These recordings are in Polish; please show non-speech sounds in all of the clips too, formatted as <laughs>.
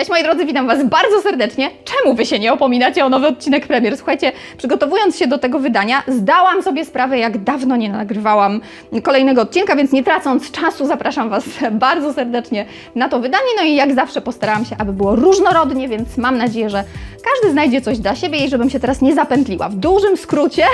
Cześć moi drodzy, witam Was bardzo serdecznie. Czemu Wy się nie opominacie o nowy odcinek premier? Słuchajcie, przygotowując się do tego wydania, zdałam sobie sprawę, jak dawno nie nagrywałam kolejnego odcinka, więc nie tracąc czasu, zapraszam Was <laughs> bardzo serdecznie na to wydanie. No i jak zawsze postarałam się, aby było różnorodnie, więc mam nadzieję, że każdy znajdzie coś dla siebie i żebym się teraz nie zapętliła. W dużym skrócie,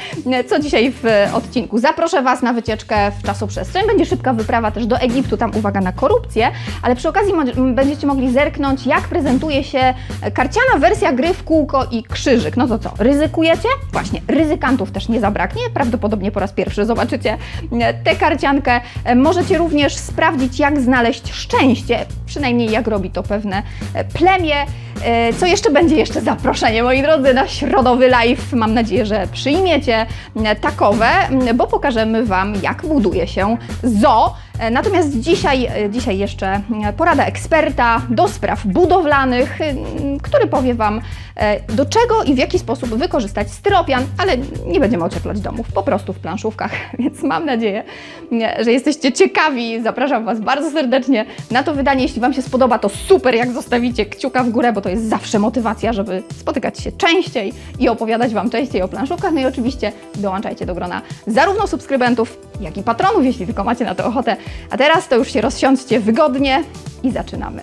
<laughs> co dzisiaj w odcinku? Zaproszę Was na wycieczkę w czasoprzestrzeń. Będzie szybka wyprawa też do Egiptu, tam uwaga na korupcję, ale przy okazji będziecie mogli zerknąć, jak prezentuje się karciana wersja gry w kółko i krzyżyk. No to co, ryzykujecie? Właśnie, ryzykantów też nie zabraknie. Prawdopodobnie po raz pierwszy zobaczycie tę karciankę. E, Możecie również sprawdzić, jak znaleźć szczęście, przynajmniej jak robi to pewne e, plemię. E, Co jeszcze będzie? Jeszcze zaproszenie, moi drodzy, na środowy live. Mam nadzieję, że przyjmiecie e, takowe, bo pokażemy Wam, jak buduje się zoo. E, Natomiast dzisiaj, dzisiaj jeszcze porada eksperta do spraw budowlanych, który powie Wam, do czego i w jaki sposób wykorzystać styropian, ale nie będziemy ocieplać domów, po prostu w planszówkach, <laughs> więc mam nadzieję, że jesteście ciekawi. Zapraszam Was bardzo serdecznie na to wydanie. Jeśli Wam się spodoba, to super, jak zostawicie kciuka w górę, bo to jest zawsze motywacja, żeby spotykać się częściej i opowiadać Wam częściej o planszówkach. No i oczywiście dołączajcie do grona zarówno subskrybentów, jak i patronów, jeśli tylko macie na to ochotę. A teraz to już się rozsiądźcie wygodnie i zaczynamy.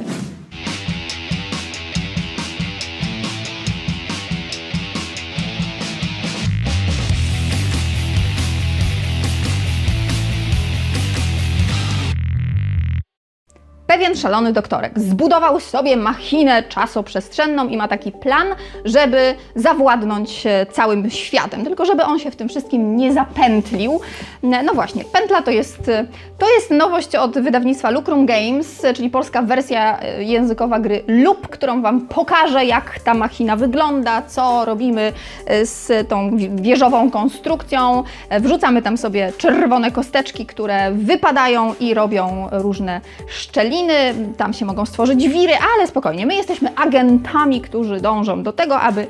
Pewien szalony doktorek zbudował sobie machinę czasoprzestrzenną i ma taki plan, żeby zawładnąć e, całym światem. Tylko żeby on się w tym wszystkim nie zapętlił. No właśnie, pętla to jest, e, to jest nowość od wydawnictwa Lucrum Games, e, czyli polska wersja językowa gry Loop, którą Wam pokażę, jak ta machina wygląda, co robimy z tą wi- wieżową konstrukcją. Wrzucamy tam sobie czerwone kosteczki, które wypadają i robią różne szczeliny. Tam się mogą stworzyć wiry, ale spokojnie, my jesteśmy agentami, którzy dążą do tego, aby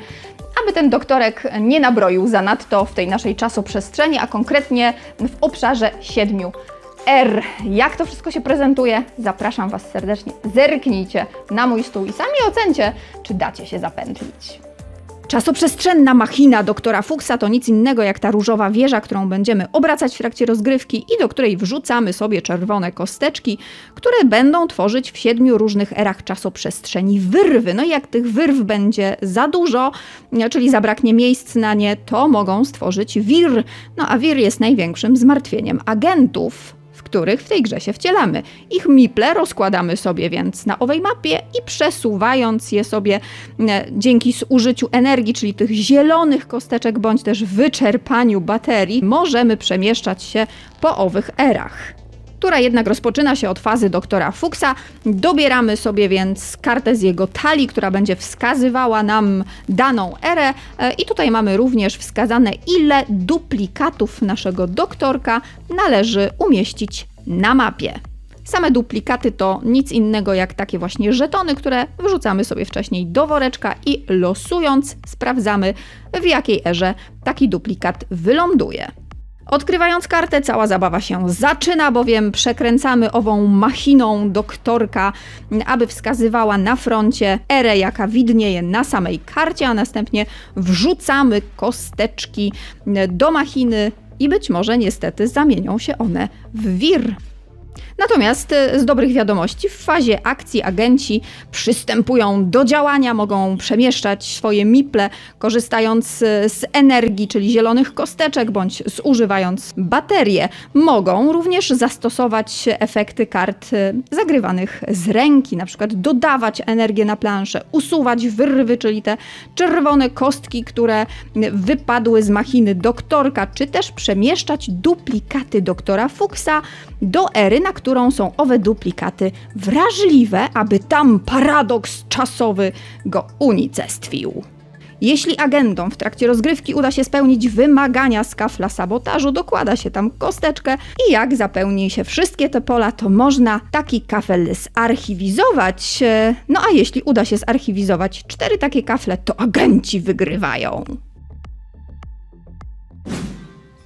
aby ten doktorek nie nabroił zanadto w tej naszej czasoprzestrzeni, a konkretnie w obszarze siedmiu R. Jak to wszystko się prezentuje? Zapraszam Was serdecznie. Zerknijcie na mój stół i sami ocencie, czy dacie się zapętlić. Czasoprzestrzenna machina doktora Fuchsa to nic innego jak ta różowa wieża, którą będziemy obracać w trakcie rozgrywki i do której wrzucamy sobie czerwone kosteczki, które będą tworzyć w siedmiu różnych erach czasoprzestrzeni wyrwy. No i jak tych wyrw będzie za dużo, czyli zabraknie miejsc na nie, to mogą stworzyć wir. No a wir jest największym zmartwieniem agentów których w tej grze się wcielamy. Ich miple rozkładamy sobie więc na owej mapie i przesuwając je sobie e, dzięki zużyciu energii, czyli tych zielonych kosteczek, bądź też wyczerpaniu baterii, możemy przemieszczać się po owych erach która jednak rozpoczyna się od fazy doktora Fuchsa. Dobieramy sobie więc kartę z jego talii, która będzie wskazywała nam daną erę e, i tutaj mamy również wskazane, ile duplikatów naszego doktorka należy umieścić na mapie. Same duplikaty to nic innego jak takie właśnie żetony, które wrzucamy sobie wcześniej do woreczka i losując sprawdzamy w jakiej erze taki duplikat wyląduje. Odkrywając kartę, cała zabawa się zaczyna, bowiem przekręcamy ową machiną doktorka, aby wskazywała na froncie erę, jaka widnieje na samej karcie, a następnie wrzucamy kosteczki do machiny i być może niestety zamienią się one w wir. Natomiast e, z dobrych wiadomości, w fazie akcji agenci przystępują do działania, mogą przemieszczać swoje miple, korzystając e, z energii, czyli zielonych kosteczek, bądź zużywając baterie. Mogą również zastosować efekty kart e, zagrywanych z ręki, na przykład dodawać energię na planszę, usuwać wyrwy, czyli te czerwone kostki, które wypadły z machiny doktorka, czy też przemieszczać duplikaty doktora Fuchsa do ery, na którą są owe duplikaty wrażliwe, aby tam paradoks czasowy go unicestwił. Jeśli agentom w trakcie rozgrywki uda się spełnić wymagania z kafla sabotażu, dokłada się tam kosteczkę i jak zapełni się wszystkie te pola, to można taki kafel zarchiwizować. E, No a jeśli uda się zarchiwizować cztery takie kafle, to agenci wygrywają.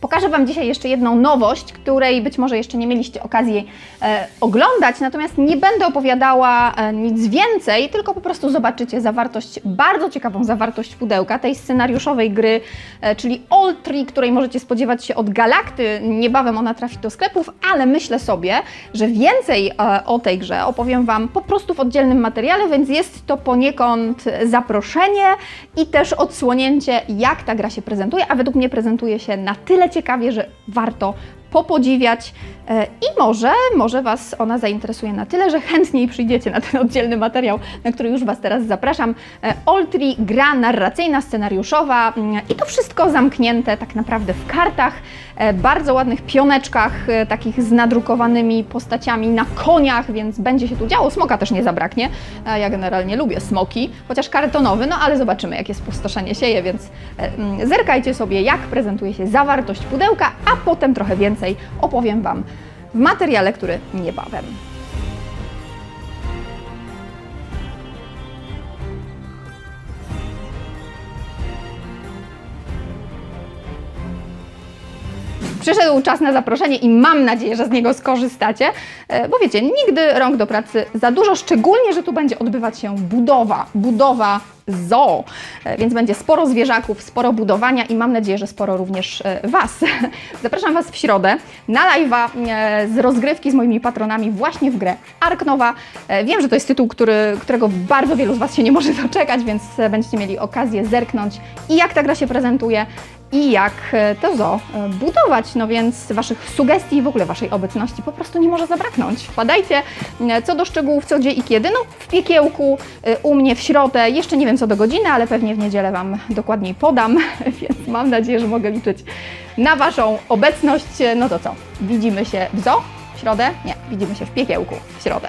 Pokażę Wam dzisiaj jeszcze jedną nowość, której być może jeszcze nie mieliście okazji e, oglądać, natomiast nie będę opowiadała e, nic więcej, tylko po prostu zobaczycie zawartość, bardzo ciekawą zawartość pudełka tej scenariuszowej gry, e, czyli Tree, której możecie spodziewać się od Galakty. Niebawem ona trafi do sklepów, ale myślę sobie, że więcej e, o tej grze opowiem Wam po prostu w oddzielnym materiale, więc jest to poniekąd zaproszenie i też odsłonięcie, jak ta gra się prezentuje, a według mnie prezentuje się na tyle ciekawie, że warto popodziwiać i może, może Was ona zainteresuje na tyle, że chętniej przyjdziecie na ten oddzielny materiał, na który już Was teraz zapraszam. E, Oltri, gra narracyjna, scenariuszowa mm, i to wszystko zamknięte tak naprawdę w kartach, e, bardzo ładnych pioneczkach, e, takich z nadrukowanymi postaciami na koniach, więc będzie się tu działo. Smoka też nie zabraknie. E, Ja generalnie lubię smoki, chociaż kartonowy, no ale zobaczymy, jakie spustoszenie sieje, więc e, mm, zerkajcie sobie, jak prezentuje się zawartość pudełka, a potem trochę więcej opowiem Wam w materiale, który niebawem. Przyszedł czas na zaproszenie i mam nadzieję, że z niego skorzystacie, e, bo wiecie, nigdy rąk do pracy za dużo, szczególnie, że tu będzie odbywać się budowa, budowa zoo, E, więc będzie sporo zwierzaków, sporo budowania i mam nadzieję, że sporo również e, Was. <laughs> Zapraszam Was w środę na live'a z rozgrywki z moimi patronami właśnie w grę Ark Nova. E, Wiem, że to jest tytuł, który, którego bardzo wielu z Was się nie może doczekać, więc będziecie mieli okazję zerknąć i jak ta gra się prezentuje i jak e, to zo e, budować. No więc Waszych sugestii i w ogóle Waszej obecności po prostu nie może zabraknąć. Wpadajcie e, co do szczegółów, co gdzie i kiedy. No w piekiełku, u mnie w środę, jeszcze nie wiem co do godziny, ale pewnie w niedzielę Wam dokładniej podam, <laughs> więc mam nadzieję, że mogę liczyć na Waszą obecność. No to co, widzimy się w zo w środę? Nie, widzimy się w piekiełku w środę.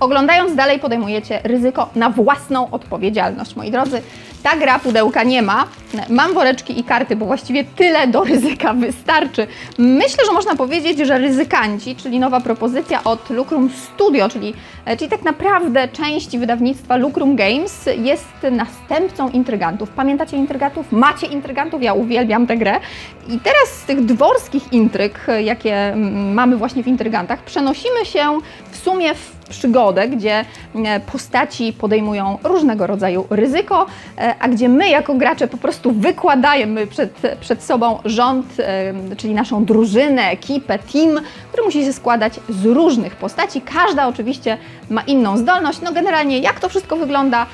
Oglądając dalej podejmujecie ryzyko na własną odpowiedzialność, moi drodzy. Ta gra pudełka nie ma. Mam woreczki i karty, bo właściwie tyle do ryzyka wystarczy. Myślę, że można powiedzieć, że ryzykanci, czyli nowa propozycja od Lucrum Studio, czyli, e, czyli tak naprawdę części wydawnictwa Lucrum Games, jest następcą intrygantów. Pamiętacie intrygantów? Macie intrygantów? Ja uwielbiam tę grę. I teraz z tych dworskich intryg, jakie mm, mamy właśnie w intrygantach, przenosimy się w sumie w przygodę, gdzie e, postaci podejmują różnego rodzaju ryzyko, e, a gdzie my jako gracze po prostu wykładajemy przed, przed sobą rząd, e, czyli naszą drużynę, ekipę, team, który musi się składać z różnych postaci. Każda oczywiście ma inną zdolność. No generalnie jak to wszystko wygląda,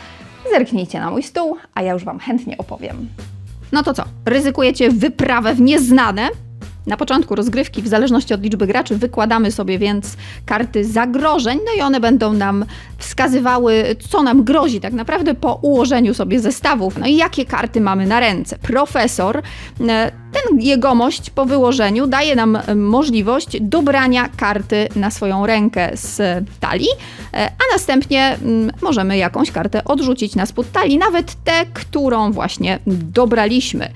zerknijcie na mój stół, a ja już Wam chętnie opowiem. No to co? Ryzykujecie wyprawę w nieznane? Na początku rozgrywki, w zależności od liczby graczy, wykładamy sobie więc karty zagrożeń, no i one będą nam wskazywały, co nam grozi tak naprawdę po ułożeniu sobie zestawów. No i jakie karty mamy na ręce. Profesor, e, ten jegomość po wyłożeniu daje nam e, możliwość dobrania karty na swoją rękę z talii, e, a następnie mm, możemy jakąś kartę odrzucić na spód talii, nawet tę, którą właśnie dobraliśmy.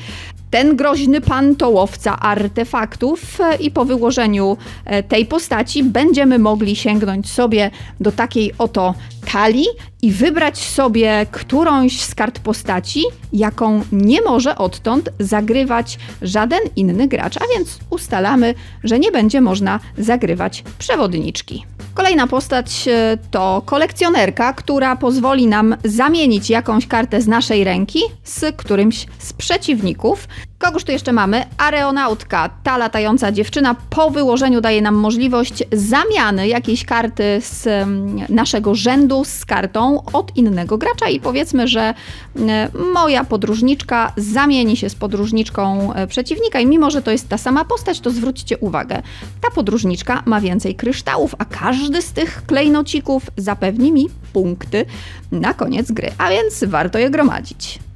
Ten groźny pan to łowca artefaktów e, i po wyłożeniu e, tej postaci będziemy mogli sięgnąć sobie do takiej oto talii i wybrać sobie którąś z kart postaci, jaką nie może odtąd zagrywać żaden inny gracz, a więc ustalamy, że nie będzie można zagrywać przewodniczki. Kolejna postać e, to kolekcjonerka, która pozwoli nam zamienić jakąś kartę z naszej ręki z którymś z przeciwników. Kogoż tu jeszcze mamy? Areonautka, ta latająca dziewczyna po wyłożeniu daje nam możliwość zamiany jakiejś karty z mm, naszego rzędu z kartą od innego gracza. I powiedzmy, że mm, moja podróżniczka zamieni się z podróżniczką e, przeciwnika. I mimo, że to jest ta sama postać, to zwróćcie uwagę, ta podróżniczka ma więcej kryształów, a każdy z tych klejnocików zapewni mi punkty na koniec gry, a więc warto je gromadzić.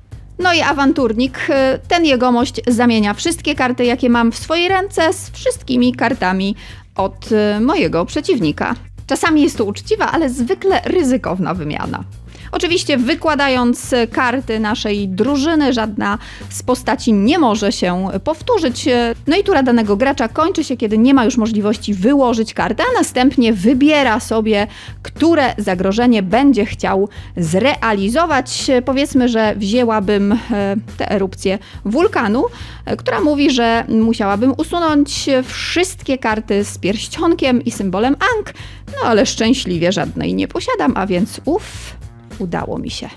No i awanturnik, y, ten jegomość zamienia wszystkie karty, jakie mam w swojej ręce, z wszystkimi kartami od y, mojego przeciwnika. Czasami jest to uczciwa, ale zwykle ryzykowna wymiana. Oczywiście wykładając karty naszej drużyny, żadna z postaci nie może się powtórzyć. No i tura danego gracza kończy się, kiedy nie ma już możliwości wyłożyć karty, a następnie wybiera sobie, które zagrożenie będzie chciał zrealizować. Powiedzmy, że wzięłabym e, tę erupcję wulkanu, e, która mówi, że musiałabym usunąć wszystkie karty z pierścionkiem i symbolem Ang, no ale szczęśliwie żadnej nie posiadam, a więc uff, udało mi się.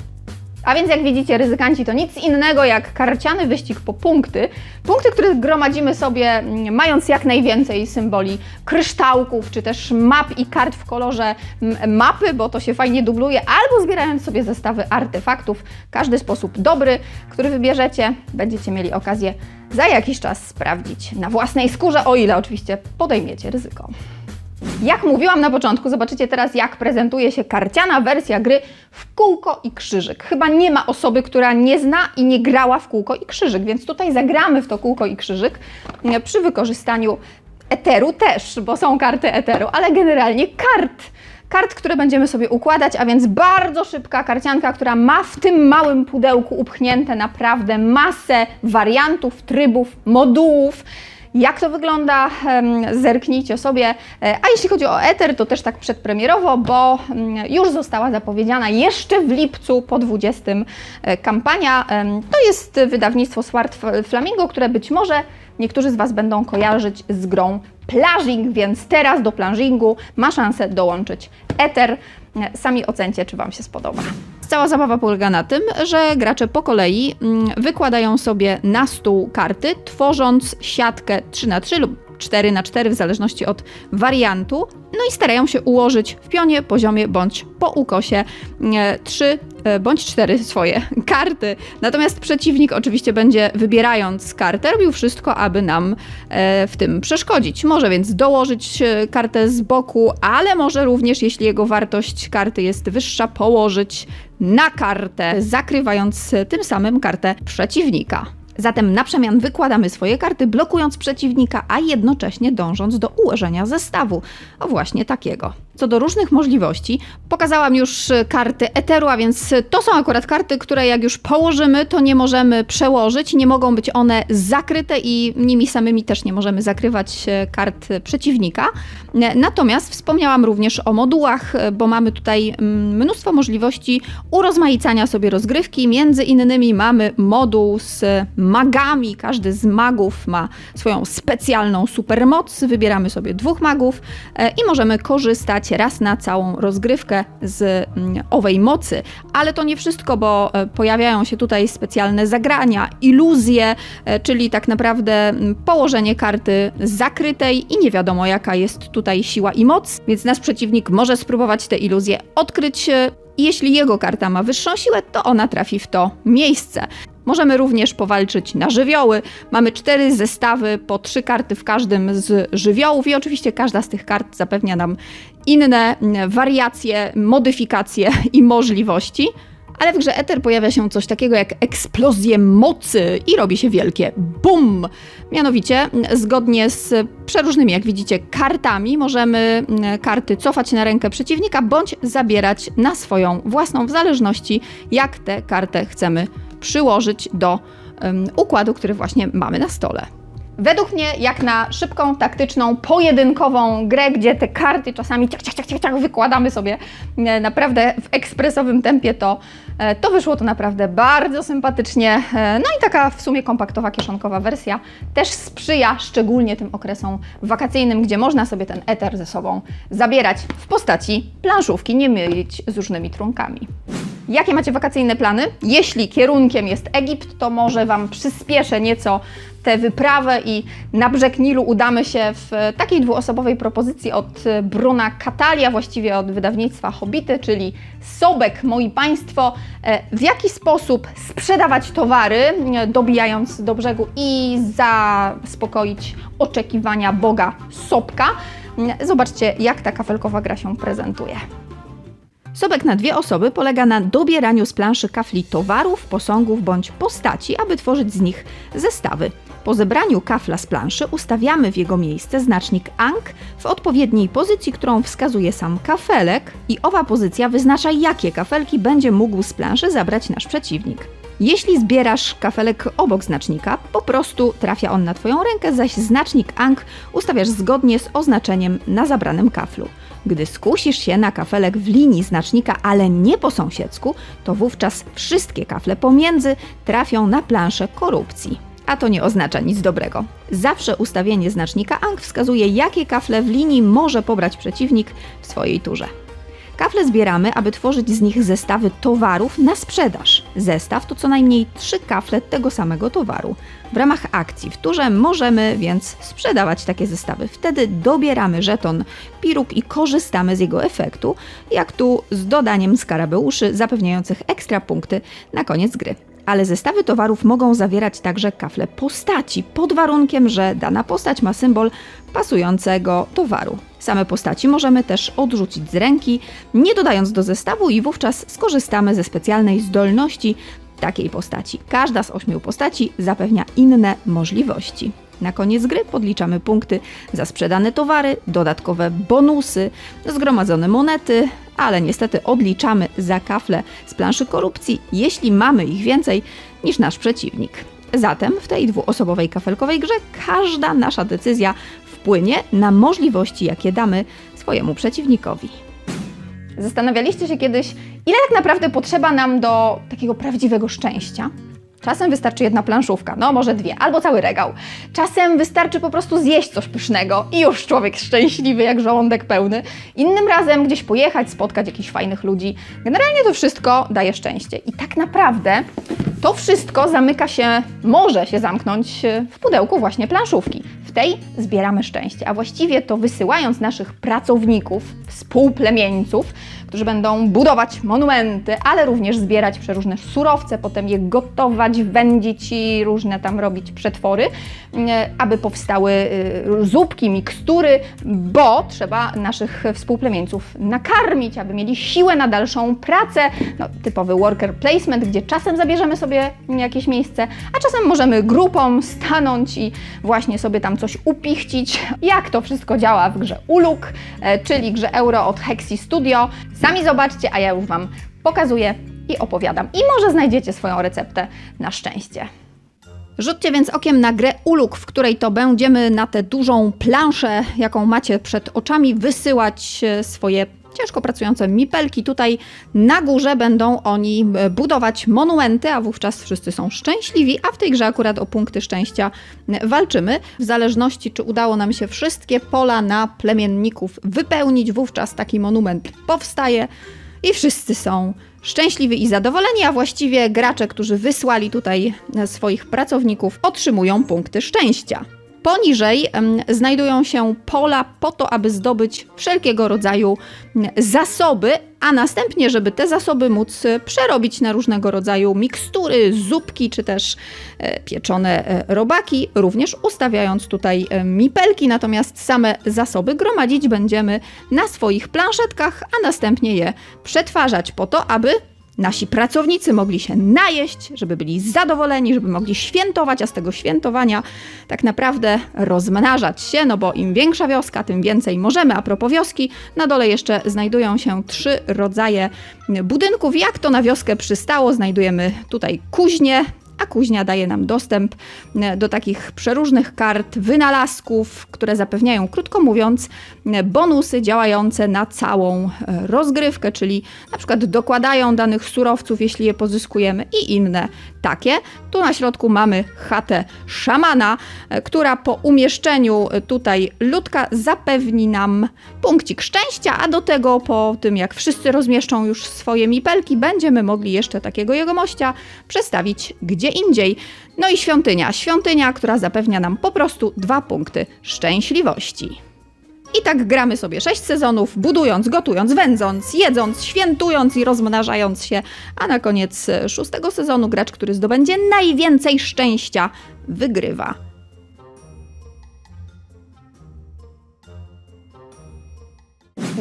A więc jak widzicie, ryzykanci to nic innego jak karciany wyścig po punkty. Punkty, które gromadzimy sobie, mm, mając jak najwięcej symboli kryształków, czy też map i kart w kolorze mm, mapy, bo to się fajnie dubluje, albo zbierając sobie zestawy artefaktów. Każdy sposób dobry, który wybierzecie, będziecie mieli okazję za jakiś czas sprawdzić na własnej skórze, o ile oczywiście podejmiecie ryzyko. Jak mówiłam na początku, zobaczycie teraz, jak prezentuje się karciana wersja gry w kółko i krzyżyk. Chyba nie ma osoby, która nie zna i nie grała w kółko i krzyżyk, więc tutaj zagramy w to kółko i krzyżyk e, przy wykorzystaniu eteru też, bo są karty eteru, ale generalnie kart. Kart, które będziemy sobie układać, a więc bardzo szybka karcianka, która ma w tym małym pudełku upchnięte naprawdę masę wariantów, trybów, modułów. Jak to wygląda? Zerknijcie sobie. E, A jeśli chodzi o Ether, to też tak przedpremierowo, bo mm, już została zapowiedziana jeszcze w lipcu po 20 e, kampania. To jest wydawnictwo Swart Flamingo, które być może niektórzy z Was będą kojarzyć z grą Plażing, więc teraz do Plażingu ma szansę dołączyć Ether. E, Sami ocencie, czy Wam się spodoba. Cała zabawa polega na tym, że gracze po kolei mm, wykładają sobie na stół karty, tworząc siatkę 3 na 3 lub 4 na 4 w zależności od wariantu. No i starają się ułożyć w pionie, poziomie bądź po ukosie e, trzy e, bądź cztery swoje <laughs> karty. Natomiast przeciwnik oczywiście będzie wybierając kartę robił wszystko, aby nam e, w tym przeszkodzić. Może więc dołożyć e, kartę z boku, ale może również, jeśli jego wartość karty jest wyższa, położyć na kartę, zakrywając e, tym samym kartę przeciwnika. Zatem na przemian wykładamy swoje karty, blokując przeciwnika, a jednocześnie dążąc do ułożenia zestawu. O właśnie takiego. Co do różnych możliwości, pokazałam już e, karty Eteru, a więc to są akurat karty, które jak już położymy, to nie możemy przełożyć, nie mogą być one zakryte i nimi samymi też nie możemy zakrywać e, kart przeciwnika. E, Natomiast wspomniałam również o modułach, e, bo mamy tutaj mm, mnóstwo możliwości urozmaicania sobie rozgrywki. Między innymi mamy moduł z magami. Każdy z magów ma swoją specjalną supermoc. Wybieramy sobie dwóch magów e, i możemy korzystać raz na całą rozgrywkę z mm, owej mocy. Ale to nie wszystko, bo e, pojawiają się tutaj specjalne zagrania, iluzje, e, czyli tak naprawdę mm, położenie karty zakrytej i nie wiadomo jaka jest tutaj siła i moc, więc nasz przeciwnik może spróbować tę iluzję odkryć. e, Jeśli jego karta ma wyższą siłę, to ona trafi w to miejsce. Możemy również powalczyć na żywioły. Mamy cztery zestawy, po trzy karty w każdym z żywiołów i oczywiście każda z tych kart zapewnia nam inne mm, wariacje, modyfikacje i możliwości. Ale w grze Ether pojawia się coś takiego jak eksplozje mocy i robi się wielkie BUM! Mianowicie, mm, zgodnie z przeróżnymi, jak widzicie, kartami, możemy mm, karty cofać na rękę przeciwnika bądź zabierać na swoją własną, w zależności jak tę kartę chcemy przyłożyć do em, układu, który właśnie mamy na stole. Według mnie, jak na szybką, taktyczną, pojedynkową grę, gdzie te karty czasami ciach, ciach, ciach, ciach, ciach wykładamy sobie e, naprawdę w ekspresowym tempie, to, e, to wyszło to naprawdę bardzo sympatycznie. E, No i taka w sumie kompaktowa, kieszonkowa wersja też sprzyja szczególnie tym okresom wakacyjnym, gdzie można sobie ten eter ze sobą zabierać w postaci planszówki, nie mylić z różnymi trunkami. Jakie macie wakacyjne plany? Jeśli kierunkiem jest Egipt, to może Wam przyspieszę nieco tę wyprawę i na brzeg Nilu udamy się w takiej dwuosobowej propozycji od e, Bruna Katalia, właściwie od wydawnictwa Hobity, czyli Sobek, moi Państwo, e, w jaki sposób sprzedawać towary, e, dobijając do brzegu i zaspokoić oczekiwania Boga Sobka. Zobaczcie, jak ta kafelkowa gra się prezentuje. Sobek na dwie osoby polega na dobieraniu z planszy kafli towarów, posągów bądź postaci, aby tworzyć z nich zestawy. Po zebraniu kafla z planszy ustawiamy w jego miejsce znacznik ANK w odpowiedniej pozycji, którą wskazuje sam kafelek i owa pozycja wyznacza, jakie kafelki będzie mógł z planszy zabrać nasz przeciwnik. Jeśli zbierasz kafelek obok znacznika, po prostu trafia on na Twoją rękę, zaś znacznik ANK ustawiasz zgodnie z oznaczeniem na zabranym kaflu. Gdy skusisz się na kafelek w linii znacznika, ale nie po sąsiedzku, to wówczas wszystkie kafle pomiędzy trafią na planszę korupcji. A to nie oznacza nic dobrego. Zawsze ustawienie znacznika ANK wskazuje, jakie kafle w linii może pobrać przeciwnik w swojej turze. Kafle zbieramy, aby tworzyć z nich zestawy towarów na sprzedaż. Zestaw to co najmniej trzy kafle tego samego towaru. W ramach akcji w turze możemy więc sprzedawać takie zestawy. Wtedy dobieramy żeton piruk i korzystamy z jego efektu, jak tu z dodaniem skarabeuszy zapewniających ekstra punkty na koniec gry. Ale zestawy towarów mogą zawierać także kafle postaci, pod warunkiem, że dana postać ma symbol pasującego towaru. Same postaci możemy też odrzucić z ręki, nie dodając do zestawu, i wówczas skorzystamy ze specjalnej zdolności takiej postaci. Każda z ośmiu postaci zapewnia inne możliwości. Na koniec gry podliczamy punkty za sprzedane towary, dodatkowe bonusy, zgromadzone monety, ale niestety odliczamy za kafle z planszy korupcji, jeśli mamy ich więcej niż nasz przeciwnik. Zatem w tej dwuosobowej kafelkowej grze każda nasza decyzja wpłynie na możliwości, jakie damy swojemu przeciwnikowi. Zastanawialiście się kiedyś, ile tak naprawdę potrzeba nam do takiego prawdziwego szczęścia? Czasem wystarczy jedna planszówka, no może dwie, albo cały regał. Czasem wystarczy po prostu zjeść coś pysznego i już człowiek szczęśliwy jak żołądek pełny. Innym razem gdzieś pojechać, spotkać jakichś fajnych ludzi. Generalnie to wszystko daje szczęście. I tak naprawdę to wszystko zamyka się, może się zamknąć e, w pudełku właśnie planszówki. W tej zbieramy szczęście, a właściwie to wysyłając naszych pracowników, współplemieńców, którzy będą budować monumenty, ale również zbierać przeróżne surowce, potem je gotować, wędzić i różne tam robić przetwory, e, aby powstały e, zupki, mikstury, bo trzeba naszych współplemieńców nakarmić, aby mieli siłę na dalszą pracę. No, typowy worker placement, gdzie czasem zabierzemy sobie jakieś miejsce, a czasem możemy grupą stanąć i właśnie sobie tam coś upichcić. Jak to wszystko działa w grze Uluk, e, czyli grze Euro od Hexi Studio. Sami zobaczcie, a ja już Wam pokazuję i opowiadam. I może znajdziecie swoją receptę na szczęście. Rzućcie więc okiem na grę Uluk, w której to będziemy na tę dużą planszę, jaką macie przed oczami, wysyłać e, swoje ciężko pracujące mipelki. Tutaj na górze będą oni e, budować monumenty, a wówczas wszyscy są szczęśliwi, a w tej grze akurat o punkty szczęścia e, walczymy. W zależności, czy udało nam się wszystkie pola na plemienników wypełnić, wówczas taki monument powstaje i wszyscy są szczęśliwi i zadowoleni, a właściwie gracze, którzy wysłali tutaj e, swoich pracowników, otrzymują punkty szczęścia. Poniżej znajdują się pola po to, aby zdobyć wszelkiego rodzaju zasoby, a następnie, żeby te zasoby móc e, przerobić na różnego rodzaju mikstury, zupki czy też e, pieczone e, robaki, również ustawiając tutaj mipelki, natomiast same zasoby gromadzić będziemy na swoich planszetkach, a następnie je przetwarzać po to, aby nasi pracownicy mogli się najeść, żeby byli zadowoleni, żeby mogli świętować, a z tego świętowania tak naprawdę rozmnażać się, no bo im większa wioska, tym więcej możemy. A propos wioski, na dole jeszcze znajdują się trzy rodzaje budynków. Jak to na wioskę przystało, znajdujemy tutaj kuźnię, a kuźnia daje nam dostęp e, do takich przeróżnych kart wynalazków, które zapewniają, krótko mówiąc, e, bonusy działające na całą e, rozgrywkę, czyli na przykład dokładają danych surowców, jeśli je pozyskujemy i inne takie. Tu na środku mamy chatę szamana, e, która po umieszczeniu e, tutaj ludka zapewni nam punkcik szczęścia, a do tego po tym jak wszyscy rozmieszczą już swoje mipelki, będziemy mogli jeszcze takiego jegomościa przestawić gdzie indziej. No i świątynia. Świątynia, która zapewnia nam po prostu dwa punkty szczęśliwości. I tak gramy sobie sześć sezonów, budując, gotując, wędząc, jedząc, świętując i rozmnażając się, a na koniec e, szóstego sezonu gracz, który zdobędzie najwięcej szczęścia, wygrywa.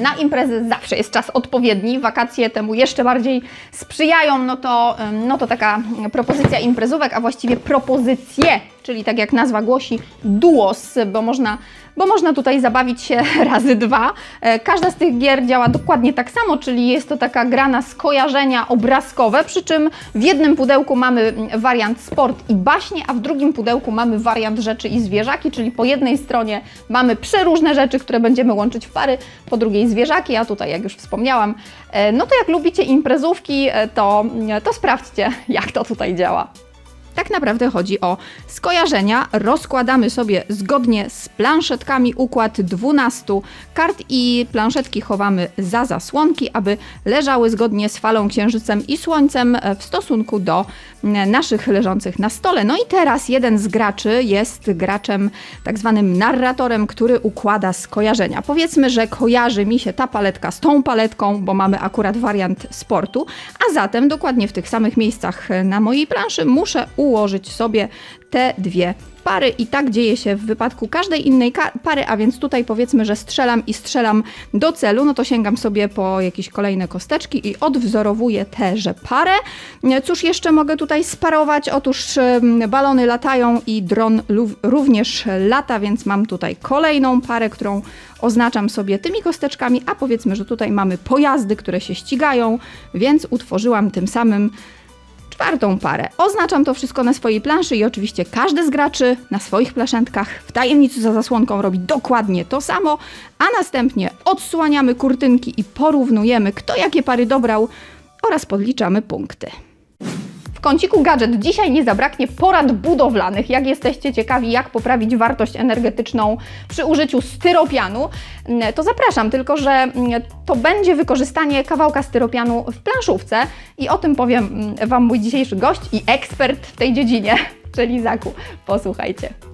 Na imprezy zawsze jest czas odpowiedni, wakacje temu jeszcze bardziej sprzyjają, no to, no to taka propozycja imprezówek, a właściwie propozycje, czyli tak jak nazwa głosi, duos, bo można, bo można tutaj zabawić się <laughs> razy dwa. E, Każda z tych gier działa dokładnie tak samo, czyli jest to taka gra na skojarzenia obrazkowe, przy czym w jednym pudełku mamy mm, wariant sport i baśnie, a w drugim pudełku mamy wariant rzeczy i zwierzaki, czyli po jednej stronie mamy przeróżne rzeczy, które będziemy łączyć w pary, po drugiej zwierzaki, a tutaj, jak już wspomniałam, e, no to jak lubicie imprezówki, e, to, to sprawdźcie, <laughs> jak to tutaj działa. Tak naprawdę chodzi o skojarzenia. Rozkładamy sobie zgodnie z planszetkami układ 12 kart i planszetki chowamy za zasłonki, aby leżały zgodnie z falą, księżycem i słońcem w stosunku do mm, naszych leżących na stole. No i teraz jeden z graczy jest graczem tak zwanym narratorem, który układa skojarzenia. Powiedzmy, że kojarzy mi się ta paletka z tą paletką, bo mamy akurat wariant sportu, a zatem dokładnie w tych samych miejscach na mojej planszy muszę ułożyć sobie te dwie pary i tak dzieje się w wypadku każdej innej pary, a więc tutaj powiedzmy, że strzelam i strzelam do celu, no to sięgam sobie po jakieś kolejne kosteczki i odwzorowuję tęże parę. Cóż jeszcze mogę tutaj sparować? Otóż balony latają i dron również lata, więc mam tutaj kolejną parę, którą oznaczam sobie tymi kosteczkami, a powiedzmy, że tutaj mamy pojazdy, które się ścigają, więc utworzyłam tym samym czwartą parę. Oznaczam to wszystko na swojej planszy i oczywiście każdy z graczy na swoich plaszętkach w tajemnicy za zasłonką robi dokładnie to samo, a następnie odsłaniamy kurtynki i porównujemy, kto jakie pary dobrał oraz podliczamy punkty. Kąciku gadżet dzisiaj nie zabraknie porad budowlanych. Jak jesteście ciekawi, jak poprawić wartość energetyczną przy użyciu styropianu, mm, to zapraszam, tylko że mm, to będzie wykorzystanie kawałka styropianu w planszówce i o tym powiem mm, Wam mój dzisiejszy gość i ekspert w tej dziedzinie, <laughs> czyli Zaku. Posłuchajcie.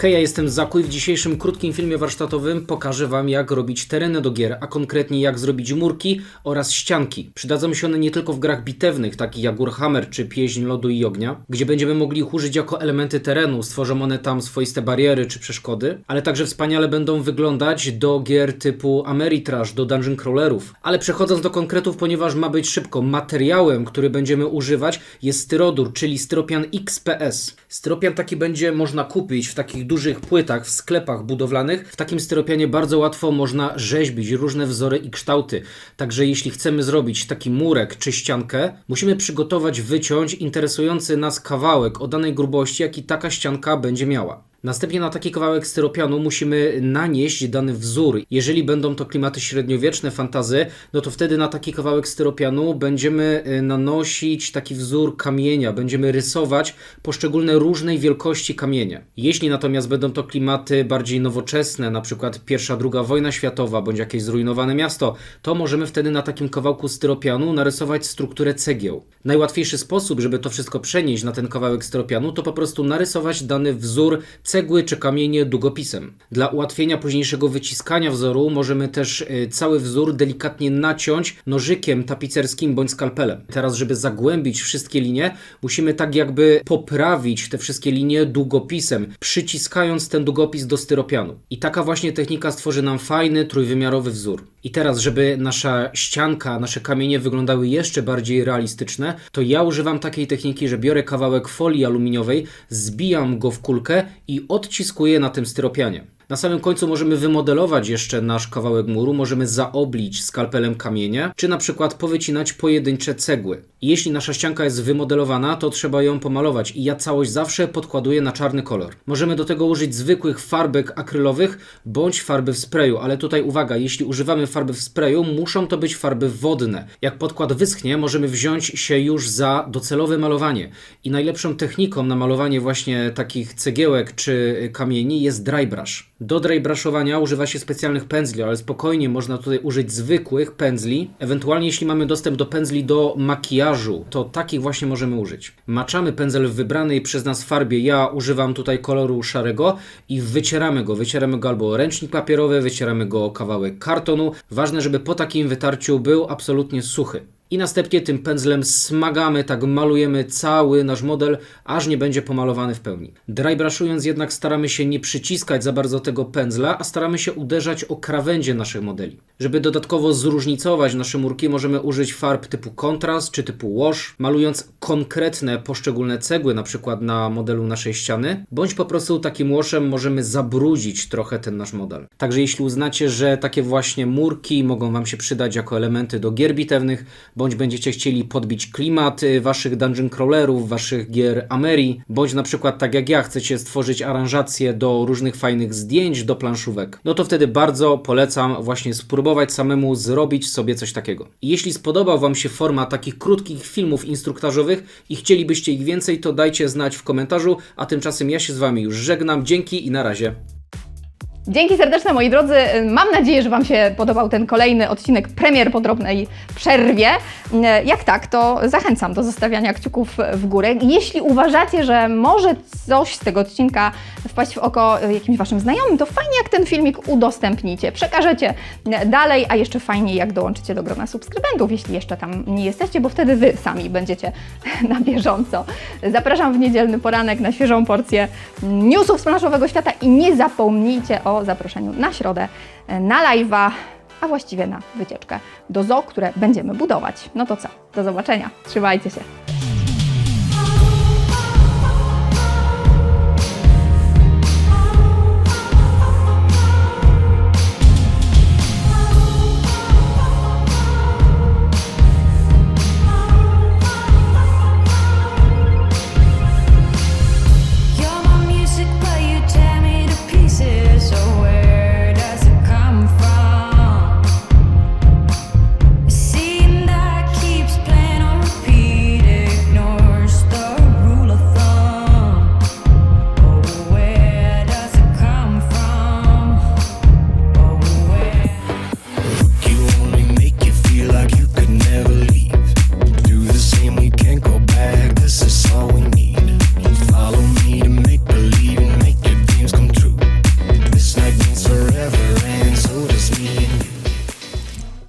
Hej, ja jestem Zaku i w dzisiejszym krótkim filmie warsztatowym pokażę Wam jak robić tereny do gier, a konkretnie jak zrobić murki oraz ścianki. Przydadzą się one nie tylko w grach bitewnych, takich jak Warhammer czy Pieśń Lodu i Ognia, gdzie będziemy mogli ich użyć jako elementy terenu, stworzą one tam swoiste bariery czy przeszkody, ale także wspaniale będą wyglądać do gier typu Ameritrash, do Dungeon Crawlerów. Ale przechodząc do konkretów, ponieważ ma być szybko, materiałem, który będziemy używać jest styrodur, czyli styropian XPS. Styropian taki będzie można kupić w takich dużych płytach w sklepach budowlanych. W takim styropianie bardzo łatwo można rzeźbić różne wzory i kształty. Także jeśli chcemy zrobić taki murek czy ściankę, musimy przygotować, wyciąć interesujący nas kawałek o danej grubości, jaki taka ścianka będzie miała. Następnie na taki kawałek styropianu musimy nanieść dany wzór. Jeżeli będą to klimaty średniowieczne, fantazy, no to wtedy na taki kawałek styropianu będziemy y, nanosić taki wzór kamienia, będziemy rysować poszczególne różnej wielkości kamienie. Jeśli natomiast będą to klimaty bardziej nowoczesne, na przykład pierwsza, druga wojna światowa, bądź jakieś zrujnowane miasto, to możemy wtedy na takim kawałku styropianu narysować strukturę cegieł. Najłatwiejszy sposób, żeby to wszystko przenieść na ten kawałek styropianu, to po prostu narysować dany wzór cegły czy kamienie długopisem. Dla ułatwienia późniejszego wyciskania wzoru możemy też y, cały wzór delikatnie naciąć nożykiem tapicerskim bądź skalpelem. Teraz, żeby zagłębić wszystkie linie, musimy tak jakby poprawić te wszystkie linie długopisem, przyciskając ten długopis do styropianu. I taka właśnie technika stworzy nam fajny, trójwymiarowy wzór. I teraz, żeby nasza ścianka, nasze kamienie wyglądały jeszcze bardziej realistyczne, to ja używam takiej techniki, że biorę kawałek folii aluminiowej, zbijam go w kulkę i odciskuję na tym styropianie. Na samym końcu możemy wymodelować jeszcze nasz kawałek muru, możemy zaoblić skalpelem kamienie, czy na przykład powycinać pojedyncze cegły. Jeśli nasza ścianka jest wymodelowana, to trzeba ją pomalować i ja całość zawsze podkładuję na czarny kolor. Możemy do tego użyć zwykłych farbek akrylowych bądź farby w sprayu, ale tutaj uwaga, jeśli używamy farby w sprayu, muszą to być farby wodne. Jak podkład wyschnie, możemy wziąć się już za docelowe malowanie. I najlepszą techniką na malowanie właśnie takich cegiełek czy kamieni jest dry brush. Do dry brushowania używa się specjalnych pędzli, ale spokojnie można tutaj użyć zwykłych pędzli. Ewentualnie jeśli mamy dostęp do pędzli do makijażu, to takich właśnie możemy użyć. Maczamy pędzel w wybranej przez nas farbie. Ja używam tutaj koloru szarego i wycieramy go. Wycieramy go albo ręcznik papierowy, wycieramy go kawałek kartonu. Ważne, żeby po takim wytarciu był absolutnie suchy. I następnie tym pędzlem smagamy, tak malujemy cały nasz model, aż nie będzie pomalowany w pełni. Drybrushując jednak staramy się nie przyciskać za bardzo tego pędzla, a staramy się uderzać o krawędzie naszych modeli. Żeby dodatkowo zróżnicować nasze murki, możemy użyć farb typu kontrast czy typu wash, malując konkretne poszczególne cegły, na przykład na modelu naszej ściany, bądź po prostu takim washem możemy zabrudzić trochę ten nasz model. Także jeśli uznacie, że takie właśnie murki mogą Wam się przydać jako elementy do gier bitewnych, bądź będziecie chcieli podbić klimat y, Waszych dungeon crawlerów, Waszych gier Ameri, bądź na przykład tak jak ja chcecie stworzyć aranżację do różnych fajnych zdjęć, do planszówek, no to wtedy bardzo polecam właśnie spróbować samemu zrobić sobie coś takiego. Jeśli spodobał Wam się forma takich krótkich filmów instruktażowych i chcielibyście ich więcej, to dajcie znać w komentarzu, a tymczasem ja się z Wami już żegnam. Dzięki i na razie. Dzięki serdeczne moi drodzy. Mam nadzieję, że Wam się podobał ten kolejny odcinek premier po drobnej przerwie. Jak tak, to zachęcam do zostawiania kciuków w górę. Jeśli uważacie, że może coś z tego odcinka wpaść w oko jakimś Waszym znajomym, to fajnie jak ten filmik udostępnicie, przekażecie dalej, a jeszcze fajniej jak dołączycie do grona subskrybentów, jeśli jeszcze tam nie jesteście, bo wtedy Wy sami będziecie <laughs> na bieżąco. Zapraszam w niedzielny poranek na świeżą porcję newsów z planszowego świata i nie zapomnijcie zaproszeniu na środę na live'a, a właściwie na wycieczkę do zoo, które będziemy budować. No to co? Do zobaczenia. Trzymajcie się.